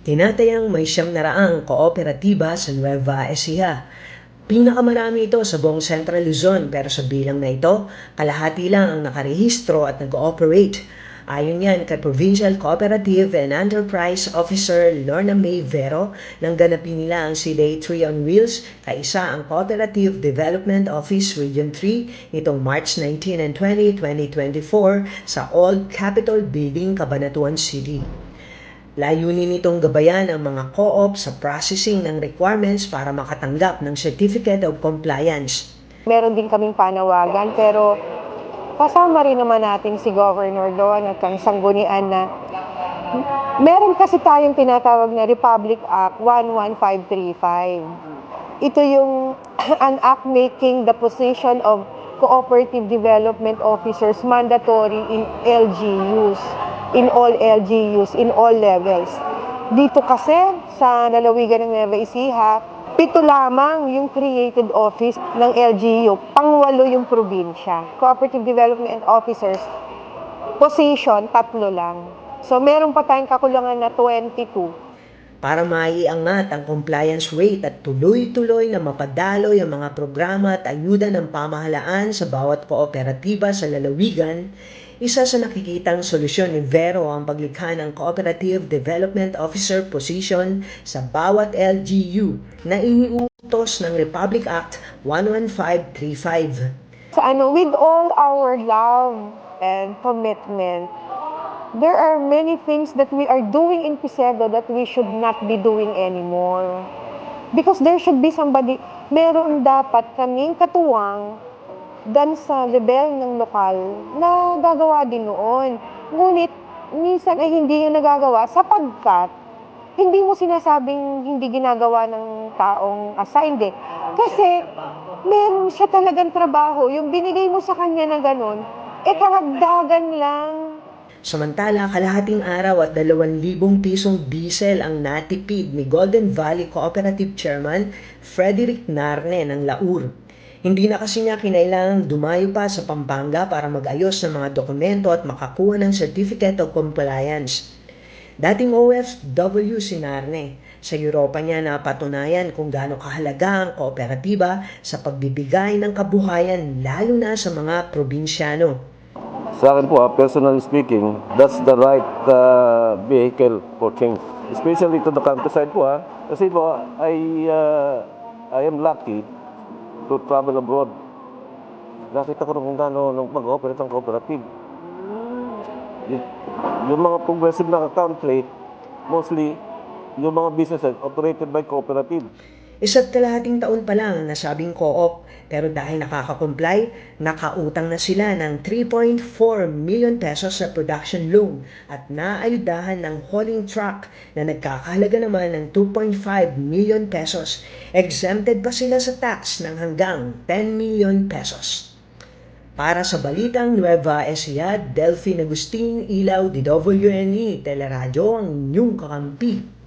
Tinatayang may siyam na raang kooperatiba sa Nueva Ecija. Pinakamarami ito sa buong Central Luzon pero sa bilang na ito, kalahati lang ang nakarehistro at nag-ooperate. Ayon yan kay Provincial Cooperative and Enterprise Officer Lorna May Vero nang ganapin nila ang CDA 3 on Wheels kaisa ang Cooperative Development Office Region 3 nitong March 19 and 20, 2024 sa Old Capitol Building, Cabanatuan City. Layunin nitong gabayan ang mga co-op sa processing ng requirements para makatanggap ng Certificate of Compliance. Meron din kaming panawagan pero kasama rin naman natin si Governor doon at ang sanggunian na meron kasi tayong tinatawag na Republic Act 11535. Ito yung an act making the position of cooperative development officers mandatory in LGUs, in all LGUs, in all levels. Dito kasi sa lalawigan ng Nueva Ecija, pito lamang yung created office ng LGU, pangwalo yung probinsya. Cooperative Development Officers, position, tatlo lang. So meron pa tayong kakulangan na 22 para maiangat ang compliance rate at tuloy-tuloy na mapadaloy ang mga programa at ayuda ng pamahalaan sa bawat kooperatiba sa lalawigan, isa sa nakikitang solusyon ni Vero ang paglikha ng Cooperative Development Officer position sa bawat LGU na iniutos ng Republic Act 11535. Sa ano, with all our love and commitment, there are many things that we are doing in Pisedo that we should not be doing anymore. Because there should be somebody, meron dapat kaming katuwang dan sa level ng lokal na gagawa din noon. Ngunit, minsan ay hindi yung nagagawa sapagkat hindi mo sinasabing hindi ginagawa ng taong assigned eh. Kasi meron siya talagang trabaho. Yung binigay mo sa kanya na ganun, eh karagdagan lang. Samantala, kalahating araw at 2,000 pisong diesel ang natipid ni Golden Valley Cooperative Chairman Frederick Narne ng Laur. Hindi na kasi niya kinailangang dumayo pa sa Pampanga para mag-ayos ng mga dokumento at makakuha ng Certificate of Compliance. Dating OFW si Narne. Sa Europa niya napatunayan kung gaano kahalaga ang kooperatiba sa pagbibigay ng kabuhayan lalo na sa mga probinsyano. Sa akin po, ah, personally speaking, that's the right uh, vehicle for change. Especially to the countryside po, ha. Kasi po, I, uh, I am lucky to travel abroad. Nakita ko kung gaano nung mag-operate ang cooperative. Yung mga progressive na country, mostly, yung mga businesses operated by cooperative. Isa't kalahating taon pa lang ang nasabing co-op pero dahil nakaka-comply, nakautang na sila ng 3.4 million pesos sa production loan at naayudahan ng hauling truck na nagkakahalaga naman ng 2.5 million pesos. Exempted pa sila sa tax ng hanggang 10 million pesos. Para sa Balitang Nueva Ecija, Delphine Agustin, Ilaw, DWNE, Teleradyo, ang inyong kakampi.